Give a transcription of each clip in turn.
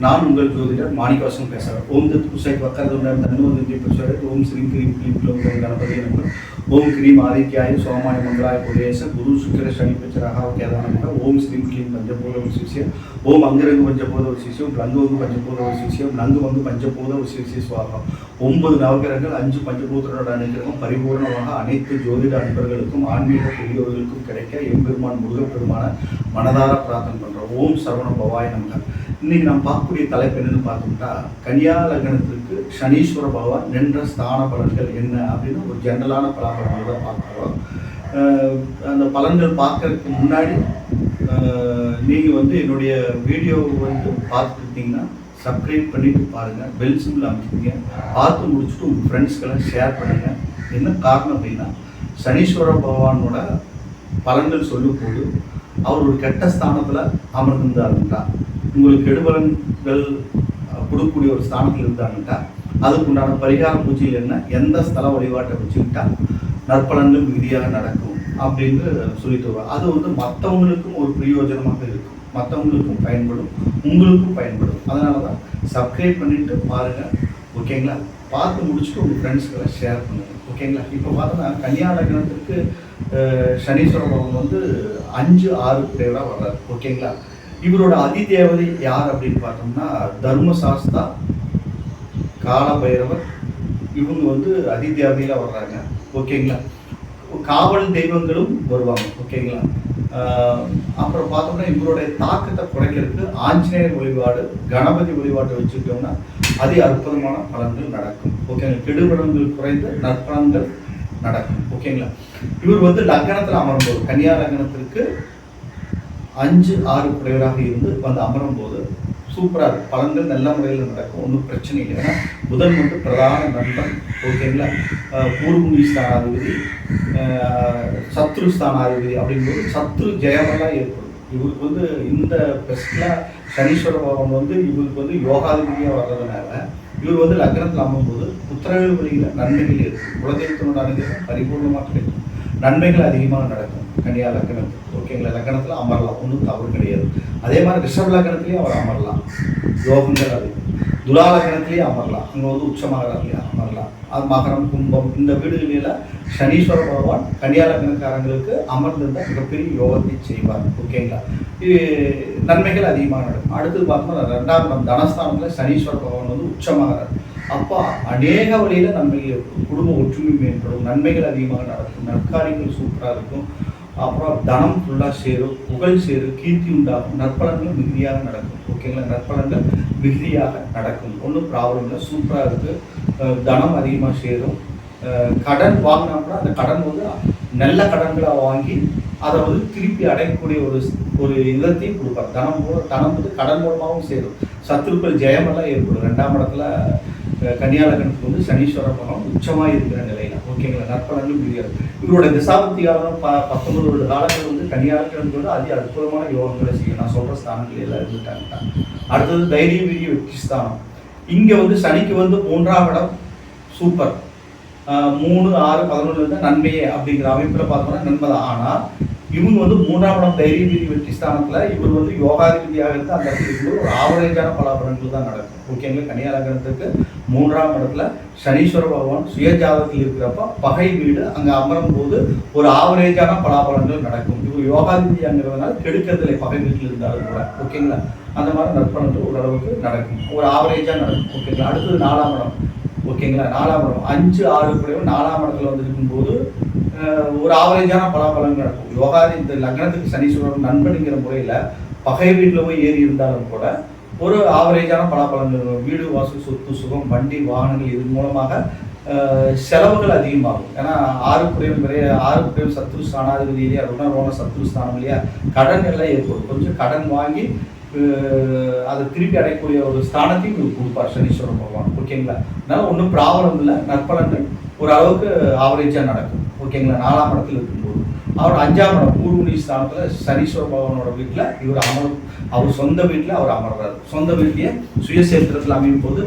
நான் உங்கள் ஜோதிடர் மாணிக்கவாசம் பேசுகிறேன் ஓம் தத் புசைக் வக்கரதுண்டம் தன்னுவந்தி பேசுகிறார் ஓம் ஸ்ரீ கிரீம் கிளீம் கிளோம் கணபதி நமக்கு ஓம் கிரீம் ஆதித்யாய சோமாய மங்களாய புதேச குரு சுக்கர சனி கேதான கேதானமாக ஓம் ஸ்ரீம் கிளீம் பஞ்சபூத விசிஷ்யம் ஓம் அங்கரங்கு பஞ்சபூத விசிஷ்யம் லங்கோங்கு பஞ்சபூத விசிஷ்யம் நங்கு வந்து பஞ்சபூத விசிஷ்ய சுவாகம் ஒன்பது நவகிரகங்கள் அஞ்சு பஞ்சபூதரோட அனுகிரகம் பரிபூர்ணமாக அனைத்து ஜோதிட அன்பர்களுக்கும் ஆன்மீக பெரியோர்களுக்கும் கிடைக்க எம்பெருமான் முருகப்பெருமான மனதார பிரார்த்தனை பண்ணுறோம் ஓம் சரவண பவாய் நமக. இன்னைக்கு நம்ம பார்க்கக்கூடிய தலைப்பு என்னன்னு பார்த்தோம்னா கன்னியா லக்னத்திற்கு சனீஸ்வர பகவான் நின்ற ஸ்தான பலன்கள் என்ன அப்படின்னு ஒரு ஜென்ரலான பலாபலன்கள் தான் பார்க்குறோம். அந்த பலன்கள் பார்க்கறதுக்கு முன்னாடி நீங்கள் வந்து என்னுடைய வீடியோ வந்து பார்த்துருந்தீங்கன்னா சப்ஸ்கிரைப் பண்ணிட்டு பாருங்கள் பெல் சிம்பிள் அமைச்சிங்க பார்த்து முடிச்சுட்டு உங்கள் ஃப்ரெண்ட்ஸ்க்கெல்லாம் ஷேர் பண்ணுங்கள் என்ன காரணம் அப்படின்னா சனீஸ்வர பகவானோட பலன்கள் சொல்லும்போது அவர் ஒரு கெட்ட ஸ்தானத்தில் அமர்ந்திருந்தாருன்ட்டா உங்களுக்கு கெடுபலன்கள் கொடுக்கக்கூடிய ஒரு ஸ்தானத்தில் இருந்தாங்கன்னா அதுக்குண்டான பரிகார பூஜையில் என்ன? எந்த ஸ்தல வழிபாட்டை வச்சுக்கிட்டா நற்பலன்கள் மிகுதியாக நடக்கும் அப்படின்னு சொல்லிட்டு வருவாங்க. அது வந்து மற்றவங்களுக்கும் ஒரு பிரயோஜனமாக இருக்கும். மற்றவங்களுக்கும் பயன்படும். உங்களுக்கும் பயன்படும். அதனால தான் சப்ஸ்கிரைப் பண்ணிட்டு பாருங்கள் ஓகேங்களா? பார்த்து முடிச்சுட்டு உங்கள் ஃப்ரெண்ட்ஸ்களை ஷேர் பண்ணுங்க. ஓகேங்களா? இப்போ பார்த்தோன்னா கன்னியா லக்னத்துக்கு சனீஸ்வர பகவான் வந்து அஞ்சு ஆறு பேராக வர்றாரு. ஓகேங்களா? இவரோட அதிதேவதை யார் அப்படின்னு பார்த்தோம்னா தர்மசாஸ்தா காலபைரவர் இவங்க வந்து அதிதேவதையில் வர்றாங்க. ஓகேங்களா? காவல் தெய்வங்களும் வருவாங்க. ஓகேங்களா? அப்புறம் பார்த்தோம்னா இவருடைய தாக்கத்தை குறைக்கிறதுக்கு ஆஞ்சநேயர் வழிபாடு கணபதி வழிபாட்டை வச்சுக்கிட்டோம்னா அதி அற்புதமான பலன்கள் நடக்கும். ஓகேங்களா? கெடுபலன்கள் குறைந்து நற்பலன்கள் நடக்கும். ஓகேங்களா? இவர் வந்து லக்னத்தில் அமரும்போது கன்னியா லக்னத்திற்கு அஞ்சு ஆறு குறைவராக இருந்து வந்து அமரும் போது சூப்பராக இருக்கும் பலன்கள் நல்ல முறையில் நடக்கும். ஒன்றும் பிரச்சனை இல்லை. ஏன்னா புதன் வந்து பிரதான நண்பன். ஓகேங்களா பூர்வமி ஸ்தானாதிபதி சத்ரு ஸ்தானாதிபதி அப்படிங்கும்போது சத்ரு ஜெயமெல்லாம் ஏற்படும். இவருக்கு வந்து இந்த பெஸ்டில் சனீஸ்வர பகவான் வந்து இவருக்கு வந்து யோகாதிபதியாக வர்றதுனால இவர் வந்து லக்னத்தில் அமரும்போது புத்திரர்கள் வழியில் நன்மைகள் இருக்கும் குலதெய்வத்தினோட அனுகிரகம் பரிபூர்ணமாக கிடைக்கும். நன்மைகள் அதிகமாக நடக்கும். கன்னியா லக்னத்துக்கு ஓகேங்களா? லக்கணத்தில் அமரலாம். ஒன்றும் தவறு கிடையாது. அதே மாதிரி ரிஷப் லக்கணத்துலேயும் அவர் அமரலாம். யோகங்கள் அது. துலா லக்னத்திலேயே அமரலாம். அங்கே வந்து உச்சமகரத்திலேயே அமரலாம். அது மகரம் கும்பம் இந்த வீடுகளில் சனீஸ்வர பகவான் கன்னியா லக்னக்காரங்களுக்கு அமர்ந்திருந்தால் மிகப்பெரிய யோகத்தை செய்வார். ஓகேங்களா? இது நன்மைகள் அதிகமாக நடக்கும். அடுத்தது பார்த்தோம்னா ரெண்டாம் இடம் தனஸ்தானத்தில் சனீஸ்வர பகவான் வந்து உச்சமாகிறார் அப்போ அநேக வழியில் நம்ம இருக்கும் குடும்ப ஒற்றுமை மேம்படும் நன்மைகள் அதிகமாக நடக்கும் நற்காரியங்கள் சூப்பராக இருக்கும். அப்புறம் தனம் ஃபுல்லாக சேரும் புகழ் சேரும் கீர்த்தி உண்டாகும் நற்பலன்கள் மிகுதியாக நடக்கும். ஓகேங்களா நற்பலன்கள் மிகுதியாக நடக்கும். ஒன்றும் ப்ராப்ளம் இல்லை சூப்பராக இருக்குது தனம் அதிகமாக சேரும். கடன் வாங்கினா கூட அந்த கடன் வந்து நல்ல கடன்களாக வாங்கி அதை வந்து திருப்பி அடையக்கூடிய ஒரு ஒரு இதத்தையும் கொடுப்பார். தனம் மூலம் தனம் வந்து கடன் மூலமாகவும் சேரும். சத்துருக்கள் ஜெயமெல்லாம் ஏற்படும். ரெண்டாம் இடத்துல கன்னியாலகனுக்கு வந்து சனீஸ்வர பலம் உச்சமாக இருக்கிற நிலையில. ஓகேங்களா? நற்பலன்கள் முடியாது இவரோட திசாபக்தி காலம் ப பத்தொன்பது வருட காலங்கள் வந்து கன்னியாலகனுக்கு வந்து அதி அற்புதமான யோகங்களை செய்யும். நான் சொல்கிற ஸ்தானங்கள் எல்லாம் இருந்துட்டாங்க. அடுத்தது தைரிய வீரிய வெற்றி ஸ்தானம் இங்கே வந்து சனிக்கு வந்து மூன்றாம் இடம் சூப்பர். மூணு ஆறு பதினொன்று வந்து நன்மையே அப்படிங்கிற அமைப்பில் பார்த்தோம்னா நன்மை தான். ஆனால் இவங்க வந்து மூன்றாம் இடம் தைரிய வீதி வெற்றி ஸ்தானத்தில் இவர் வந்து யோகாதிபதியாக இருந்து அந்த இடத்துல ஒரு ஆவரேஜான பலாபலன்கள் தான் நடக்கும். ஓகேங்களா? கன்னியாலகனத்துக்கு மூன்றாம் இடத்துல சனீஸ்வர பகவான் சுயஜாதத்தில் இருக்கிறப்ப பகை வீடு அங்கே அமரும் போது ஒரு ஆவரேஜான பலாபலங்கள் நடக்கும். இப்போ யோகாதிபதியாங்கிறதுனால கெடுக்கிறதுல பகை வீட்டில் இருந்தாலும் கூட ஓகேங்களா அந்த மாதிரி நற்பணங்கள் ஓரளவுக்கு நடக்கும். ஒரு ஆவரேஜாக நடக்கும் ஓகேங்களா அடுத்தது நாலாம் இடம் ஓகேங்களா நாலாம் இடம். அஞ்சு ஆறு குறைவு நாலாம் இடத்துல வந்து இருக்கும்போது ஒரு ஆவரேஜான பலாபலங்கள் நடக்கும். யோகாதி இந்த லக்னத்துக்கு சனீஸ்வரன் நண்பனுங்கிற முறையில் பகை வீட்டில் போய் ஏறி இருந்தாலும் கூட ஒரு ஆவரேஜான பலாபலங்கள் வீடு வாசல் சொத்து சுகம் வண்டி வாகனங்கள் இது மூலமாக செலவுகள் அதிகமாகும். ஏன்னா ஆறு குறையும் நிறைய ஆறு குறையும் சத்ரு ஸ்தானாதிபதி இல்லையா ருணரோண சத்ரு ஸ்தானம் இல்லையா கடன் எல்லாம் ஏற்படும். கொஞ்சம் கடன் வாங்கி அதை திருப்பி அடையக்கூடிய ஒரு ஸ்தானத்தையும் இவர் கொடுப்பார் சனீஸ்வரன் பகவான். ஓகேங்களா? அதனால ஒன்றும் ப்ராப்ளம் இல்லை. நற்பலன்கள் ஓரளவுக்கு ஆவரேஜாக நடக்கும். ஓகேங்களா? நாலாம் படத்தில் இருக்கும்போது. அவர் அஞ்சாம் படம் பூர்வணி ஸ்தானத்தில் சனீஸ்வர பகவானோட வீட்டில் இவர் அமரும் அவர் சொந்த வீட்டில் அவர் அமர்றாரு. சொந்த வீட்லேயே சுயசேத்திரத்தில் அமையும் போது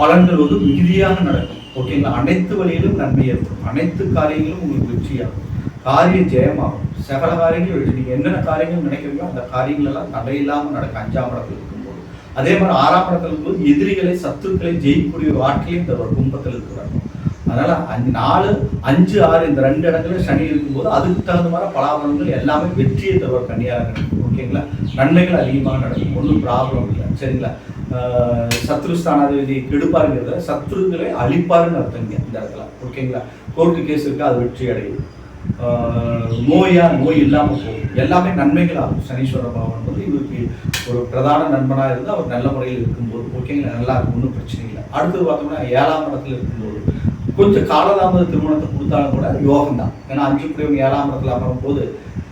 பலன்கள் வந்து மிகுதியாக நடக்கும். ஓகேங்களா? அனைத்து வழியிலும் நன்மை ஏற்படும். அனைத்து காரியங்களும் உங்களுக்கு வெற்றியாகும். காரியம் ஜெயமாகும். சகல காரியங்களும் வெற்றி. நீங்கள் என்னென்ன காரியங்கள் நினைக்கிறீங்களோ அந்த காரியங்கள் எல்லாம் தடையில்லாமல் நடக்கும் அஞ்சாம் படத்தில் இருக்கும்போது. அதே மாதிரி ஆறாம் படத்தில் இருக்கும்போது எதிரிகளை சத்துக்களை ஜெயிக்கக்கூடிய ஒரு ஆற்றலையும் தருவார் கும்பத்தில் இருக்கிறார். அதனால அஞ்சு நாலு அஞ்சு ஆறு இந்த ரெண்டு இடத்துல சனி இருக்கும்போது அதுக்கு தகுந்த மாதிரி பலாபலங்கள் எல்லாமே வெற்றியை தருவார் இருக்கும் ஓகேங்களா? நன்மைகள் அதிகமாக நடக்கும். ஒன்றும் ப்ராப்ளம் இல்லை. சரிங்களா? சத்ரு ஸ்தானாதிபதி கெடுப்பாருங்கிறத சத்ருக்களை அழிப்பாருன்னு அர்த்தங்க இந்த இடத்துல. ஓகேங்களா? கோர்ட்டு கேஸ் இருக்கு அது வெற்றி அடையும். நோயா நோய் இல்லாமல் போகும். எல்லாமே நன்மைகள் ஆகும் சனீஸ்வர பகவான் வந்து இவருக்கு ஒரு பிரதான நண்பனாக இருந்து அவர் நல்ல முறையில் இருக்கும்போது. ஓகேங்களா? நல்லா இருக்கும். ஒன்றும் பிரச்சனை இல்லை. அடுத்தது பார்த்தோம்னா ஏழாம் இடத்துல இருக்கும்போது. கொஞ்சம் காலதாமத திருமணத்தை கொடுத்தாலும் கூட யோகம் தான் ஏன்னா அஞ்சு குடையவங்க ஏழாம் இடத்துல அமரும் போது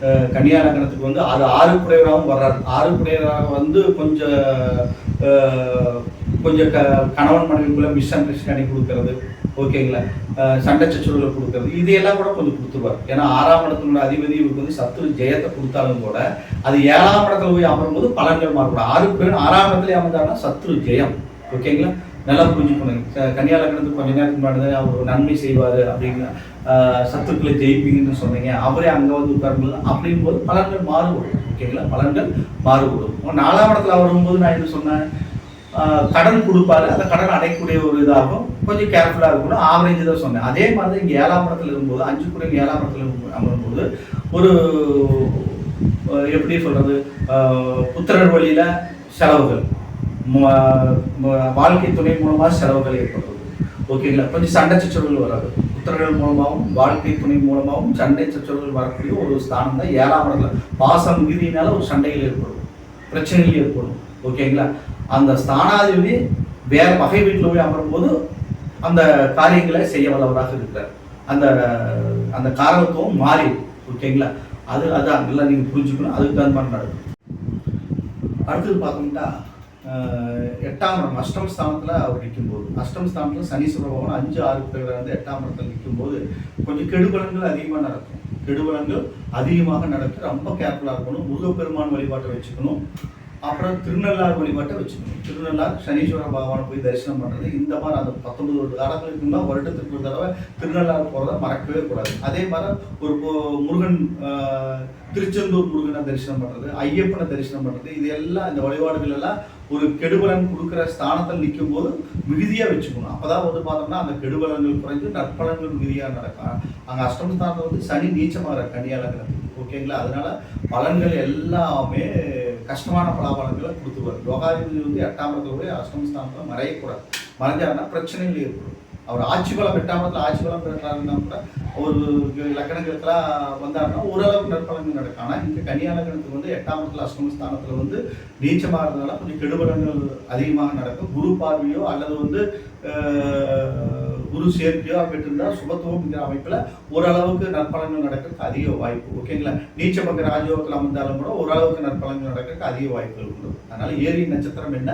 அஹ், கன்னியா லக்னத்துக்கு வந்து அது ஆறு குடையவராகவும் வர்றாரு. ஆறு குடையவராக வந்து கொஞ்சம் கொஞ்சம் க கணவன் மனைவிக்குள்ள மிஸ் அண்டர்ஸ்டாண்டிங் கொடுக்கறது ஓகேங்களா சண்டை சச்சுரலை கொடுக்கறது இதையெல்லாம் கூட கொஞ்சம் கொடுத்துருவார். ஏன்னா ஆறாம் இடத்துல அதிபதி இவருக்கு வந்து சத்துரு ஜெயத்தை கொடுத்தாலும் கூட அது ஏழாம் இடத்துல போய் அமரும்போது பலன்கள் மாறக்கூடாது ஆறு குடையவன் ஆறாம் இடத்துல அமர்ந்தாருன்னா சத்ரு ஜெயம் ஓகேங்களா நல்லா புரிஞ்சுக்கணும் க- கன்னியா லக்னத்துக்கு கொஞ்ச நேரத்துக்கு முன்னாடி அவர் நன்மை செய்வார் அப்படின்னு சத்துக்களை ஜெயிப்பீங்கன்னு சொன்னீங்க. அவரே அங்கே வந்து உட்காரும்போது அப்படிங்கும்போது பலன்கள் மாறுபடும். ஓகேங்களா? பலன்கள் மாறுபடும். நாலாம் இடத்துல வரும்போது நான் என்ன சொன்னேன்? கடன் கொடுப்பாரு. அந்த கடன் அடையக்கூடிய ஒரு இதாகும். கொஞ்சம் கேர்ஃபுல்லாக இருக்கணும். ஆவரேஜ் தான் சொன்னேன். அதே மாதிரி தான் இங்கே ஏழாம் இடத்துல இருக்கும்போது அஞ்சு குறைங்க ஏழாம் இடத்துல அமரும்போது ஒரு எப்படி சொல்கிறது புத்திரர் வழியில் செலவுகள். வாழ்க்கை துணை மூலமாக செலவுகள் ஏற்படுறது ஓகேங்களா கொஞ்சம் சண்டை சச்சரவுகள் வராது. புத்திரர்கள் மூலமாகவும் வாழ்க்கை துணை மூலமாகவும் சண்டை சச்சரவுகள் வரக்கூடிய ஒரு ஸ்தானம் தான் ஏழாம் இடத்துல. பாசம் மிகுதியினால ஒரு சண்டைகள் ஏற்படும். பிரச்சனைகள் ஏற்படும். ஓகேங்களா அந்த ஸ்தானாதிபதி வேற பகை வீட்டில் போய் அமரும்போது அந்த காரியங்களை செய்ய வல்லவராக இருக்கிறார். அந்த அந்த காரணத்துவம் மாறி ஓகேங்களா அது அதான் நல்லா நீங்கள் புரிஞ்சுக்கணும். அதுக்கு தகுந்த மாதிரி நடக்கும் அடுத்தது பார்த்தோம்னா எட்டாம் இடம் அஷ்டம் ஸ்தானத்தில் அவர் நிற்கும்போது அஷ்டம் ஸ்தானத்தில் சனீஸ்வர பகவான் அஞ்சு ஆறு பேர் வந்து எட்டாம் இடத்தில் நிற்கும்போது கொஞ்சம் கெடுபலன்கள் அதிகமாக நடக்கும். கெடுபலன்கள் அதிகமாக நடக்கும் ரொம்ப கேர்ஃபுல்லாக இருக்கணும். முருகப்பெருமான் வழிபாட்டை வச்சுக்கணும். அப்புறம் திருநள்ளார் வழிபாட்டை வச்சுக்கணும். திருநள்ளார் சனீஸ்வர பகவானை போய் தரிசனம் பண்ணுறது இந்த மாதிரி அந்த பத்தொன்பது ஒரு காலங்களுக்கு முன்னாடி வருடத்துக்கு ஒரு தடவை திருநள்ளார் போகிறத மறக்கவே கூடாது. அதே மாதிரி ஒரு முருகன் திருச்செந்தூர் முருகனை தரிசனம் பண்ணுறது ஐயப்பனை தரிசனம் பண்ணுறது இது எல்லாம் இந்த வழிபாடுகள் எல்லாம் ஒரு கெடுபலன் கொடுக்குற ஸ்தானத்தில் நிற்கும் போது மிகுதியாக வச்சுக்கணும். அப்போ தான் வந்து பார்த்தோம்னா அந்த கெடுபலன்கள் குறைஞ்சு நற்பலன்கள் மிகுதியாக நடக்கும். அங்கே அஷ்டம ஸ்தானத்தில் வந்து சனி நீச்சமாக கன்னியாலங்கிறதுக்கு ஓகேங்களா? அதனால பலன்கள் எல்லாமே கஷ்டமான பலாபலங்களை கொடுத்துருவார் யோகாதிபதி வந்து எட்டாம் இடத்துல அஷ்டம ஸ்தானத்தில் மறையக்கூடாது மறைஞ்சாருன்னா பிரச்சனைகள் ஏற்படும் அவர் ஆட்சி பலம் எட்டாம் இடத்துல ஆட்சி பலம் பெற்றாருன்னா கூட ஒரு லக்கணங்களுக்கெல்லாம் வந்தாருன்னா ஓரளவுக்கு நற்பலங்கள் நடக்கும் ஆனால் இங்கே கன்னியா லக்கணத்துக்கு வந்து எட்டாம் இடத்துல அஷ்டம ஸ்தானத்தில் வந்து நீச்சமாகிறதுனால கொஞ்சம் கெடுபலங்கள் அதிகமாக நடக்கும் குரு பார்வையோ அல்லது வந்து குரு சேர்க்கையோ பெற்றிருந்தா சுபத்துவம்ங்கிற அமைப்பில் ஓரளவுக்கு நற்பலன்கள் நடக்கிறதுக்கு அதிக வாய்ப்பு. ஓகேங்களா நீச்ச பக்க ராஜயோகத்தில் அமர்ந்தாலும் கூட ஓரளவுக்கு நற்பலன்கள் நடக்கிறதுக்கு அதிக வாய்ப்புகள் உண்டு. அதனால ஏரி நட்சத்திரம் என்ன?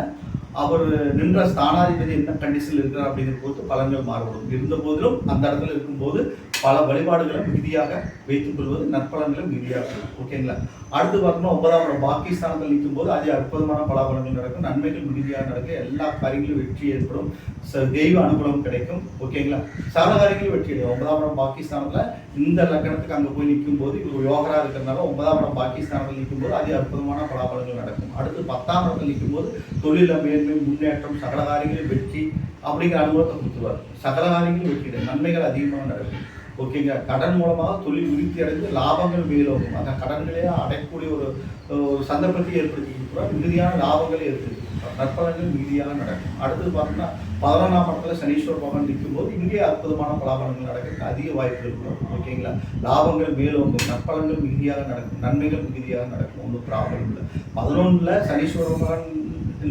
அவர் நின்ற ஸ்தானாதிபதி என்ன கண்டிஷனில் இருக்கிறார் அப்படிங்கிற பொறுத்து பலன்கள் மாறுபடும். இருந்த போதிலும் அந்த இடத்துல இருக்கும்போது பல வழிபாடுகளை மிகுதியாக வைத்துக் கொள்வது நற்பலன்களை மிகுதியாக ஓகேங்களா அடுத்து பார்த்தோம்னா ஒன்பதாம் இடம் பாகிஸ்தானத்தில் நிற்கும் போது அதிக அற்புதமான பலாபலங்கள் நடக்கும். நன்மைகள் மிகுதியாக நடக்கும். எல்லா காரியங்களும் வெற்றி ஏற்படும். ச- தெய்வ அனுகூலம் கிடைக்கும். ஓகேங்களா சகல காரியங்களும் வெற்றி அடையும். ஒன்பதாம் இடம் பாகிஸ்தானத்தில் இந்த லக்கணத்துக்கு அங்கே போய் நிற்கும் போது இவர் யோகரா இருக்கிறதுனால ஒன்பதாம் இடம் பாகிஸ்தானத்தில் நிற்கும் போது அதிக அற்புதமான பலாபலங்கள் நடக்கும். அடுத்து பத்தாம் இடத்தில் நிற்கும் போது தொழில மேன்மை முன்னேற்றம் சகல காரியங்களும் வெற்றி அப்படிங்கிற அனுபவத்தை கொடுத்துருவார். சகல காரியங்களும் வெற்றி நன்மைகள் அதிகமாக நடக்கும். ஓகேங்க கடன் மூலமாக தொழில் விருத்தி அடைந்து லாபங்கள் மேலோகும் அந்த கடன்களே அடையக்கூடிய ஒரு ஒரு சந்தர்ப்பத்தை ஏற்படுத்தி மிகுதியான லாபங்களை ஏற்படுத்தி கொடுக்குறோம் நற்பலன்கள் மிகுதியாக நடக்கும். அடுத்தது பார்த்தோம்னா பதினொன்றாம் இடத்துல சனீஸ்வர பகவான் நிற்கும் போது இங்கே அற்புதமான பலாபலங்கள் நடக்கிறதுக்கு அதிக வாய்ப்பு இருக்கும் ஓகேங்களா? லாபங்கள் மேலோங்கும் நற்பலன்கள் மிகுதியாக நடக்கும் நன்மைகள் மிகுதியாக நடக்கும். ஒன்றும் ப்ராப்ளம் இல்லை. பதினொன்றில் சனீஸ்வர பகவான்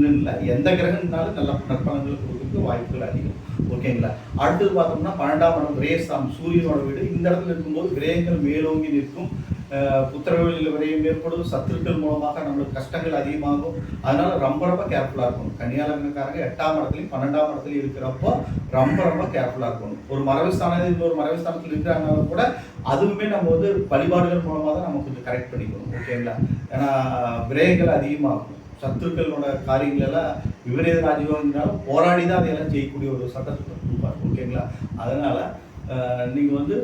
இல்லை. எந்த கிரகம்னாலும் நல்ல நற்பலன்கள் கொடுக்கறதுக்கு வாய்ப்புகள் அதிகம். ஓகேங்களா? அடுத்தது பார்த்தோம்னா பன்னெண்டாம் இடம் கிரேஸ்தாம் சூரியனோட வீடு. இந்த இடத்துல இருக்கும்போது கிரகங்கள் மேலோங்கி நிற்கும். புத்திரவெளியில் விரையும் ஏற்படும். சத்துருக்கள் மூலமாக நம்மளுக்கு கஷ்டங்கள் அதிகமாகும். அதனால ரொம்ப ரொம்ப கேர்ஃபுல்லாக இருக்கணும். கன்னியாலங்கக்காரங்க எட்டாம் இடத்துலையும் பன்னெண்டாம் இடத்துலையும் இருக்கிறப்போ ரொம்ப ரொம்ப கேர்ஃபுல்லாக இருக்கணும். ஒரு மரபுஸ்தானத்தில் இன்னொரு மரபுஸ்தானத்தில் இருக்கிறாங்கனாலும் கூட அதுவுமே நம்ம வந்து வழிபாடுகள் மூலமாக தான் நம்ம கொஞ்சம் கரெக்ட் பண்ணிக்கணும். ஓகேங்களா? ஏன்னா விரயங்கள் அதிகமாகும். சத்துருக்களோட காரியங்களெல்லாம் விபரீத ராஜீவம்னாலும் போராடி தான் அதையெல்லாம் செய்யக்கூடிய ஒரு சட்டத்தை கொடுப்பார் ஓகேங்களா? அதனால் நீங்கள் வந்து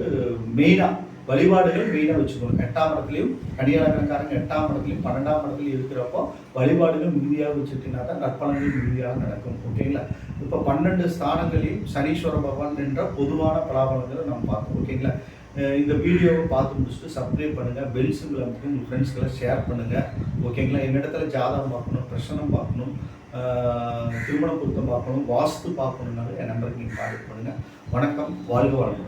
மெயினாக வழிபாடுகள் மெயினாக வச்சுக்கணும். எட்டாம் இடத்துலையும் கனியாளக்காரங்க எட்டாம் இடத்துலையும் பன்னெண்டாம் இடத்துலையும் இருக்கிறப்போ வழிபாடுகள் மிகுதியாக வச்சுட்டினா தான் நற்பலன்கள் மிகுதியாக நடக்கும். ஓகேங்களா? இப்போ பன்னெண்டு ஸ்தானங்களையும் சனீஸ்வர பகவான் என்ற பொதுவான பலாபலங்களை நம்ம பார்த்தோம் ஓகேங்களா? இந்த வீடியோவை பார்த்து முடிச்சுட்டு சப்ஸ்கிரைப் பண்ணுங்கள் பெல் சிம்பிள் அமைத்து உங்கள் ஃப்ரெண்ட்ஸ்க்கெல்லாம் ஷேர் பண்ணுங்கள் ஓகேங்களா என்னிடத்துல ஜாதகம் பார்க்கணும் பிரசனம் பார்க்கணும் திருமண பொருத்தம் பார்க்கணும் வாஸ்து பார்க்கணுன்னாலும் என் நம்பருக்கு நீங்கள் கால் பண்ணுங்கள் வணக்கம். வாழ்க வாழ்க்கை